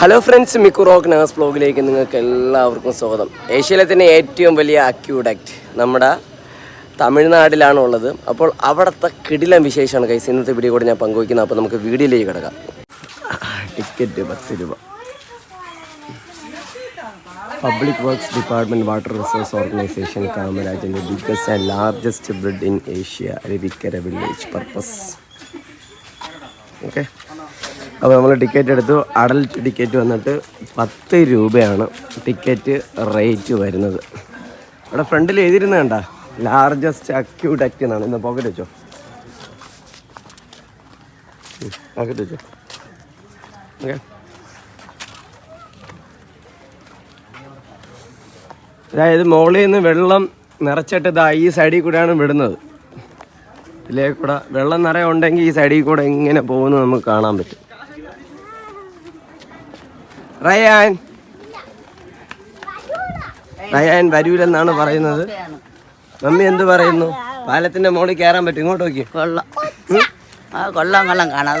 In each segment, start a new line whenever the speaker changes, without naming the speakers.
Hello friends മിക്കു rock nurse ബ്ലോഗിലേക്ക് നിങ്ങൾക്ക് എല്ലാവർക്കും സ്വാഗതം. ഏഷ്യയിലെ തന്നെ ഏറ്റവും വലിയ അക്യൂഡക്റ്റ് നമ്മുടെ തമിഴ്നാട്ടിലാണ് ഉള്ളത് അപ്പോൾ അവിടുത്തെ കിടിലം വിശേഷമാണ് കൈസ് ഇന്നത്തെ വീഡിയോ കൂടെ ഞാൻ പങ്കുവയ്ക്കുന്നത്. അപ്പോൾ നമുക്ക് വീഡിയോയിലേക്ക് കിടക്കാം. ടിക്കറ്റ് പത്ത് രൂപ. Public works department water resource organisation കാമരാജിന്റെ biggest and largest bridge in Asia Aravikkara village purpose okay അപ്പോൾ നമ്മൾ ടിക്കറ്റ് എടുത്തു. അഡൽട്ട് ടിക്കറ്റ് വന്നിട്ട് പത്ത് രൂപയാണ് ടിക്കറ്റ് റേറ്റ് വരുന്നത്. ഇവിടെ ഫ്രണ്ടിൽ എഴുതിയിരുന്ന കണ്ട? ലാർജസ്റ്റ് അക്യൂട്ട് ആക്ട് എന്നാണ്. ഇന്ന് പോക്കറ്റ് വെച്ചോ? പോക്കറ്റ് വെച്ചോ? ഓക്കെ അതായത് മുകളിൽ നിന്ന് വെള്ളം നിറച്ചിട്ട് ഇതാ ഈ സൈഡിൽ കൂടെയാണ് വിടുന്നത്. ഇതിലേ കൂടെ വെള്ളം നിറയെ ഉണ്ടെങ്കിൽ ഈ സൈഡിൽ കൂടെ ഇങ്ങനെ പോകുന്നത് നമുക്ക് കാണാൻ പറ്റും. റയാൻ. റയാൻ വരൂലെന്നാണ് പറയുന്നത്. മമ്മി എന്ത് പറയുന്നു? പാലത്തിന്റെ മുകളിൽ കയറാൻ പറ്റും. ഇങ്ങോട്ട് നോക്കി
കൊള്ളാം. കൊള്ളം കൊള്ളാം. കാണാതെ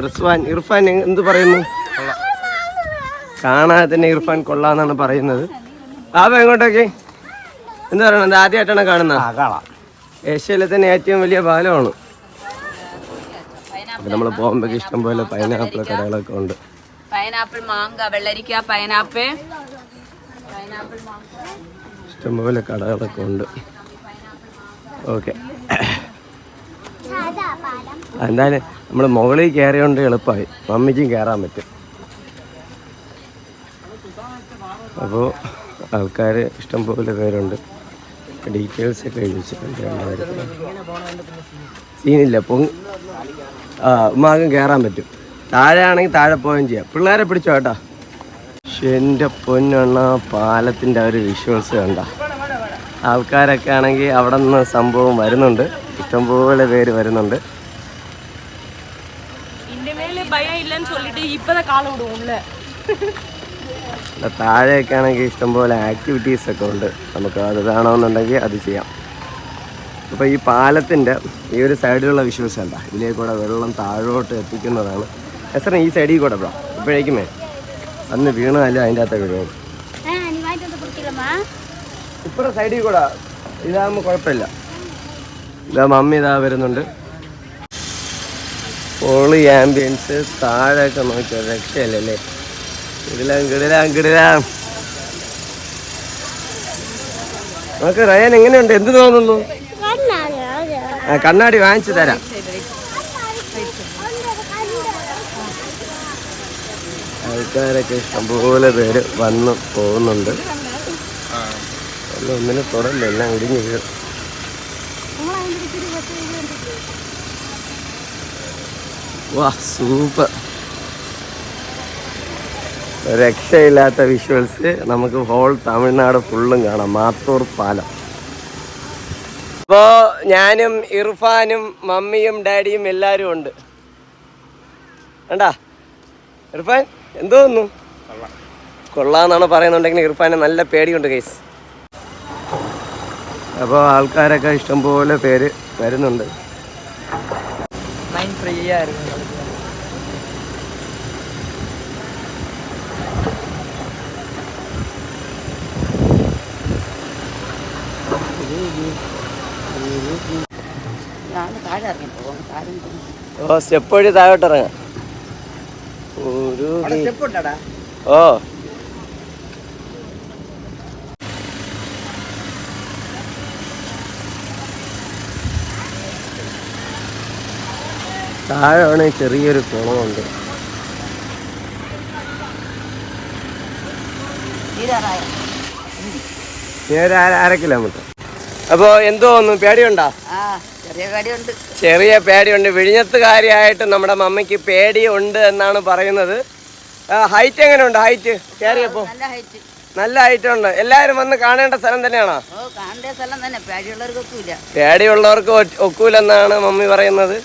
ഇർഫാൻ ഇർഫാൻ എന്ത് പറയുന്നു? കാണാതെ തന്നെ ഇർഫാൻ കൊള്ളാന്നാണ് പറയുന്നത്. ബാബ എങ്ങോട്ടൊക്കെ? എന്താ പറയണത് ആദ്യമായിട്ടാണ് കാണുന്നത്? ഏഷ്യയിലെ തന്നെ ഏറ്റവും വലിയ പാലമാണ്. നമ്മൾ പോകുമ്പോഴേക്ക് ഇഷ്ടം പോലെ പൈനാപ്പിൾ കടകളൊക്കെ ഉണ്ട്.
പൈനാപ്പിൾ മാങ്ക വെള്ളരിക്ക പൈനാപ്പിൾ
ഇഷ്ടംപോലെ കടകളൊക്കെ ഉണ്ട്. ഓക്കെ. എന്തായാലും നമ്മൾ മുകളിൽ കയറിയോണ്ട് എളുപ്പമായി മമ്മിക്കും കയറാൻ പറ്റും. അപ്പോൾ ആൾക്കാർ ഇഷ്ടംപോലെ പേരുണ്ട് ഡീറ്റെയിൽസ് ഒക്കെ എഴുതി വെച്ചിട്ടുണ്ട് രണ്ടായിരത്തി സീനില്ല പൊങ് ആ ഉമ്മാകം കയറാൻ പറ്റും താഴെ ആണെങ്കിൽ താഴെ പോവുകയും ചെയ്യാം പിള്ളേരെ പിടിച്ചോ കേട്ടോ പക്ഷെ എൻ്റെ പൊന്നെണ്ണ പാലത്തിൻ്റെ ആ ഒരു വിഷ്വൽസ് കണ്ട ആൾക്കാരൊക്കെ ആണെങ്കിൽ അവിടെ നിന്ന് സംഭവം വരുന്നുണ്ട് ഇഷ്ടംപോലെ പേര് വരുന്നുണ്ട്
ഇനിമേല് ഭയം ഇല്ലെന്ന് சொல்லிட்டு இப்பதான் கால விடுவோம்ல
ഇവിടെ താഴെയൊക്കെ ആണെങ്കിൽ ഇഷ്ടംപോലെ ആക്ടിവിറ്റീസ് ഒക്കെ ഉണ്ട്. നമുക്ക് അത് വേണമെന്നുണ്ടെങ്കിൽ അത് ചെയ്യാം. അപ്പോൾ ഈ പാലത്തിന്റെ ഈ ഒരു സൈഡിലുള്ള വിഷ്വൽസ് അല്ല കൂടെ വെള്ളം താഴോട്ട് എത്തിക്കുന്നതാണ്. എത്ര ഈ സൈഡിൽ കൂടെ ബ്രോ. ഇപ്പോഴേക്കുമേ അന്ന് വീണതല്ല അതിന്റെ അകത്ത് വീഴും ഇപ്പുറ സൈഡിൽ കൂടെ. ഇതാകുമ്പോൾ കുഴപ്പമില്ല. ഇതാ മമ്മി ഇതാ വരുന്നുണ്ട്. പൊളി ആംബിയൻസ് താഴെയൊക്കെ നോക്കിയാൽ രക്ഷയല്ലേ കിടിലാം എങ്ങനെയുണ്ട്? എന്ത് തോന്നുന്നു? കണ്ണാടി വാങ്ങിച്ചു തരാം. ആൾക്കാരൊക്കെ ഇഷ്ടംപോലെ പേര് വന്ന് പോകുന്നുണ്ട്. ഒന്നിനെ തുടരല്ല എല്ലാം ഇടിഞ്ഞു വീഴും. വാ സൂപ്പർ. രക്ഷയില്ലാത്ത വിഷ്വൽസ് നമുക്ക് ഹോൾ തമിഴ്നാട് ഫുള്ളും കാണാം. മാത്തൂർ പാലം. അപ്പോ ഞാനും ഇർഫാനും മമ്മിയും ഡാഡിയും എല്ലാരും ഉണ്ട്. വേണ്ടാ ഇർഫാൻ എന്തോ തോന്നുന്നു കൊള്ളാന്നാണ് പറയുന്നുണ്ടെങ്കിൽ ഇർഫാനെ നല്ല പേടിയുണ്ട് കേസ് അപ്പോൾ ആൾക്കാരൊക്കെ ഇഷ്ടംപോലെ പേര് വരുന്നുണ്ട്.
ഫ്രീ ആയിരുന്നു ഞാൻ താഴെ ഇറങ്ങി പോകും താഴെ
ഓ സ്റ്റെപ്പ് വഴി താഴോട്ട് ഇറങ്ങാം ഒരു ഓ. താഴെ ചെറിയൊരു കുളമുണ്ട്.
ഏഴര
ഇനി ഒരു അര അര കിലോമീറ്റർ. അപ്പോൾ എന്തോ ഒന്നും പേടിയുണ്ടോ?
ചെറിയ
പേടിയുണ്ട്. വിഴിഞ്ഞത്തുകാരിയായിട്ട് നമ്മുടെ മമ്മിക്ക് പേടിയുണ്ട് എന്നാണ് പറയുന്നത്. ഹൈറ്റ് എങ്ങനെയുണ്ട് ഹൈറ്റ് കേറിയപ്പോ?
നല്ല ഹൈറ്റ്
ഉണ്ട്. എല്ലാരും വന്ന് കാണേണ്ട സ്ഥലം തന്നെയാണോ? പേടിയുള്ളവർക്ക് ഒക്കൂലെന്നാണ് മമ്മി പറയുന്നത്.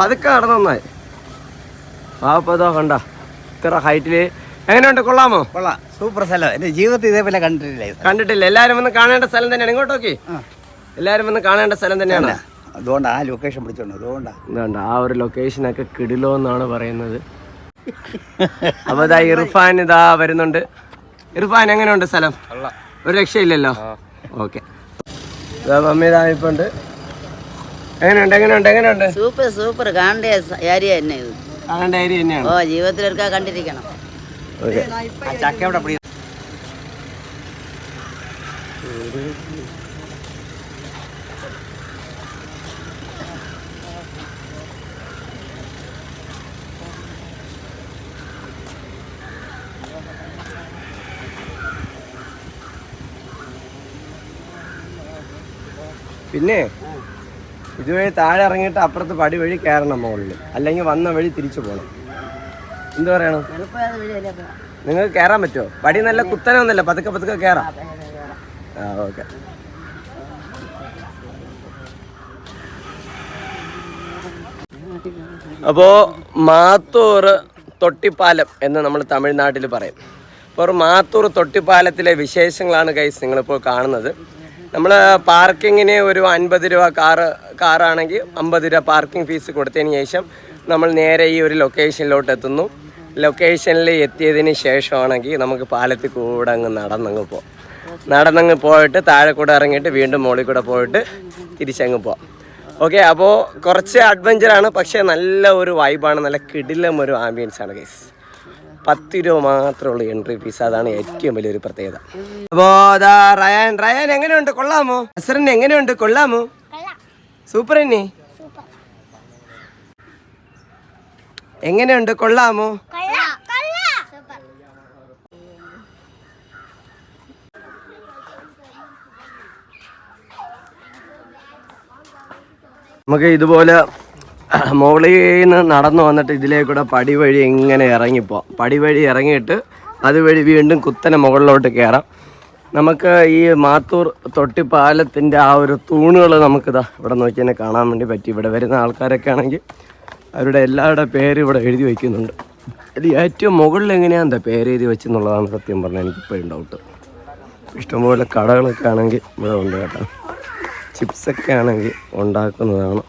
പതുക്കെ നടന്നു നന്നായി പാപ്പതോ കണ്ട. ഇത്ര ഹൈറ്റിൽ എങ്ങനെയുണ്ട്? കൊള്ളാമോ?
കൊള്ളാം. സൂപ്പർ സ്ഥലം. എന്റെ ജീവിതത്തിൽ ഇതേപോലെ കണ്ടിട്ടില്ല
കണ്ടിട്ടില്ല. എല്ലാരും വന്ന് കാണേണ്ട സ്ഥലം തന്നെയാണ്. ഇങ്ങോട്ട് നോക്കി. എല്ലാരും വന്ന് കാണേണ്ട സ്ഥലം തന്നെയാണ്.
അതുകൊണ്ട് ആ ലൊക്കേഷൻ പിടിച്ചോണ്ട് അതുകൊണ്ടാ.
ആ ഒരു ലൊക്കേഷനൊക്കെ കിടിലോ എന്നാണ് പറയുന്നത്. അപ്പൊ ഇതാ ഇർഫാൻ ഇതാ വരുന്നുണ്ട്. ഇർഫാൻ എങ്ങനെയുണ്ട് സ്ഥലം? ഒരു രക്ഷയില്ലല്ലോ? ഓക്കെ. മമ്മി ഇതാ ഇപ്പൊ ഉണ്ട് എങ്ങനെയുണ്ട്? എങ്ങനെയുണ്ട്? എങ്ങനെയുണ്ട്?
Super super. കാണേണ്ട ഏരിയ തന്നെ ഇത്.
കാണേണ്ട ഏരിയ തന്നെയാണ്.
ഓ ജീവിതത്തിലൊരുക്കാ കണ്ടിരിക്കണം. ചക്ക അവിടെ
പിന്നെ ഇതുവഴി താഴെ ഇറങ്ങിയിട്ട് അപ്പുറത്ത് പടി വഴി കയറണം മുകളിൽ അല്ലെങ്കിൽ വന്ന വഴി തിരിച്ചു പോകണം എന്ത് പറയണം? നിങ്ങൾക്ക് കേറാൻ പറ്റുമോ പടി നല്ല കുത്തനൊന്നുമല്ല പതുക്കെ പതുക്കെ കയറാം ആ ഓക്കെ. അപ്പോൾ മാത്തൂർ തൊട്ടിപ്പാലം എന്ന് നമ്മൾ തമിഴ്നാട്ടിൽ പറയും. അപ്പോൾ മാത്തൂർ തൊട്ടിപ്പാലത്തിലെ വിശേഷങ്ങളാണ് കൈസ് നിങ്ങളിപ്പോൾ കാണുന്നത്. നമ്മൾ പാർക്കിങ്ങിന് ഒരു അൻപത് രൂപ കാറ് കാറാണെങ്കിൽ അമ്പത് രൂപ പാർക്കിംഗ് ഫീസ് കൊടുത്തതിന് ശേഷം നമ്മൾ നേരെ ഈ ഒരു ലൊക്കേഷനിലോട്ട് എത്തുന്നു ലൊക്കേഷനിൽ എത്തിയതിന് ശേഷമാണെങ്കിൽ നമുക്ക് പാലത്തിൽ കൂടെ അങ്ങ് നടന്നങ്ങ് പോകാം നടന്നങ്ങ് പോയിട്ട് താഴെ കൂടെ ഇറങ്ങിയിട്ട് വീണ്ടും മുകളിൽ കൂടെ പോയിട്ട് തിരിച്ചങ്ങ് പോവാം. ഓക്കെ അപ്പോൾ കുറച്ച് അഡ്വഞ്ചറാണ് പക്ഷേ നല്ല ഒരു വൈബാണ് നല്ല കിടിലം ഒരു ആംബിയൻസ് ആണ് ഗൈസ് പത്ത് രൂപ മാത്രമേ ഉള്ളൂ എൻട്രി ഫീസ് അതാണ് ഏറ്റവും വലിയൊരു പ്രത്യേകത. അപ്പോൾ അതാ റയാൻ റയാൻ എങ്ങനെയുണ്ട്? കൊള്ളാമോ? അസറിന് എങ്ങനെയുണ്ട്? കൊള്ളാമോ? സൂപ്പർ തന്നെ എങ്ങനെയുണ്ട്? കൊള്ളാമോ? നമുക്ക് ഇതുപോലെ മുകളിൽ നിന്ന് നടന്നു വന്നിട്ട് ഇതിലേക്കൂടെ പടി വഴി ഇങ്ങനെ ഇറങ്ങിപ്പോ പടി വഴി ഇറങ്ങിയിട്ട് അതുവഴി വീണ്ടും കുത്തനെ മുകളിലോട്ട് കയറാം. നമുക്ക് ഈ മാത്തൂർ തൊട്ടിപ്പാലത്തിന്റെ ആ ഒരു തൂണുകൾ നമുക്കിതാ ഇവിടെ നോക്കി തന്നെ കാണാൻ വേണ്ടി പറ്റി. ഇവിടെ വരുന്ന ആൾക്കാരൊക്കെ ആണെങ്കിൽ അവരുടെ എല്ലാവരുടെ പേര് ഇവിടെ എഴുതി വയ്ക്കുന്നുണ്ട്. ഇത് ഏറ്റവും മുകളിൽ എങ്ങനെയാണ് എന്താ പേര് എഴുതി വെച്ചെന്നുള്ളതാണ് സത്യം പറഞ്ഞാൽ എനിക്കിപ്പോഴും ഡൗട്ട് ഇഷ്ടംപോലെ കടകളൊക്കെ ആണെങ്കിൽ ഇവിടെ ഉണ്ട് കേട്ടോ. ചിപ്സൊക്കെ ആണെങ്കിൽ ഉണ്ടാക്കുന്നതാണ്.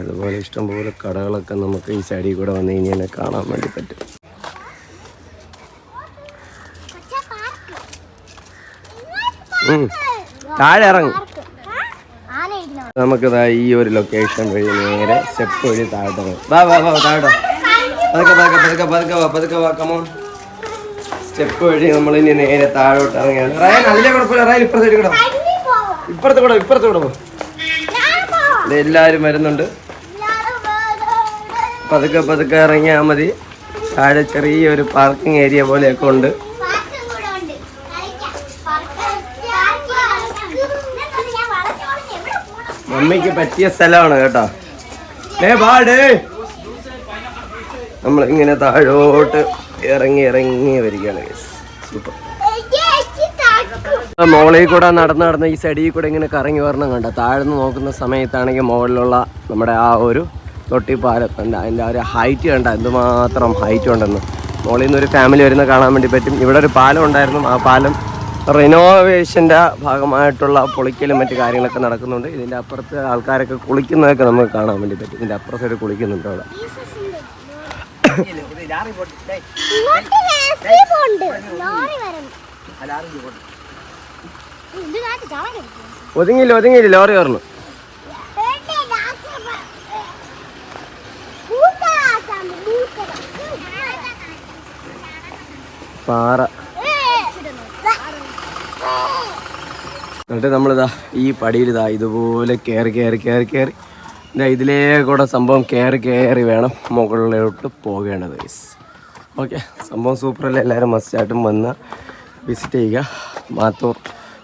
അതുപോലെ ഇഷ്ടംപോലെ കടകളൊക്കെ നമുക്ക് ഈ സൈഡിൽ കൂടെ വന്നു കഴിഞ്ഞാൽ കാണാൻ വേണ്ടി പറ്റും. താഴെ ഇറങ്ങും. നമുക്കിതാ ഈ ഒരു ലൊക്കേഷൻ വഴി നേരെ സ്റ്റെപ്പ് വഴി താഴോട്ട് ഇറങ്ങും. വാ വാ. പതുക്കെ പതുക്കെ പതുക്കെ പതുക്കെ വാ പതുക്കെ വാ കമോൺ സ്റ്റെപ്പ് വഴി നമ്മളിനി നേരെ താഴോട്ട് ഇറങ്ങിയാണ് നല്ല കുഴപ്പമില്ല. ഇപ്പുറത്തേക്ക് കൂടെ ഇപ്പുറത്ത് കൂടെ ഇപ്പുറത്ത് കൂടെ പോ. എല്ലാവരും വരുന്നുണ്ട്. പതുക്കെ പതുക്കെ ഇറങ്ങിയാൽ മതി. താഴെ ചെറിയൊരു പാർക്കിംഗ് ഏരിയ പോലെയൊക്കെ ഉണ്ട്. മമ്മിക്ക് പറ്റിയ സ്ഥലമാണ് കേട്ടോ. ഏ പാട് നമ്മളിങ്ങനെ താഴോട്ട് ഇറങ്ങി ഇറങ്ങി വരികയാണ് സൂപ്പർ മോളിൽ കൂടെ നടന്ന് നടന്ന് ഈ സൈഡിൽ കൂടെ ഇങ്ങനെ കറങ്ങി വരണം കണ്ട? താഴ്ന്ന് നോക്കുന്ന സമയത്താണെങ്കിൽ മുകളിലുള്ള നമ്മുടെ ആ ഒരു തൊട്ടിപ്പാലം എന്താ അതിന്റെ ആ ഒരു ഹൈറ്റ് കണ്ട? എന്തുമാത്രം ഹൈറ്റ് ഉണ്ടെന്ന്. മോളിൽ നിന്ന് ഒരു ഫാമിലി വരുന്ന കാണാൻ വേണ്ടി പറ്റും. ഇവിടെ ഒരു പാലം ഉണ്ടായിരുന്നു. ആ പാലം റിനോവേഷന്റെ ഭാഗമായിട്ടുള്ള പൊളിക്കലും മറ്റു കാര്യങ്ങളൊക്കെ നടക്കുന്നുണ്ട്. ഇതിന്റെ അപ്പുറത്ത് ആൾക്കാരൊക്കെ കുളിക്കുന്നതൊക്കെ നമുക്ക് കാണാൻ വേണ്ടി പറ്റും. ഇതിന്റെ അപ്പുറത്ത് ഒരു കുളിക്കുന്നുണ്ട് അവിടെ. ഒതുങ്ങിയില്ല ഒതുങ്ങിയില്ല ലോറി കയറുന്നു. പാറ. എന്നിട്ട് നമ്മളിതാ ഈ പടിയിലിതാ ഇതാ ഇതുപോലെ കയറി കയറി കയറി കയറി ഇതാ ഇതിലേ കൂടെ സംഭവം കയറി കയറി വേണം മുകളിലോട്ട് പോകേണ്ടത് ഓക്കെ സംഭവം സൂപ്പറല്ലേ എല്ലാവരും മസ്റ്റായിട്ടും വന്ന് വിസിറ്റ് ചെയ്യുക. മാത്തൂർ.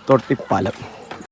തൊട്ടിപ്പാലം.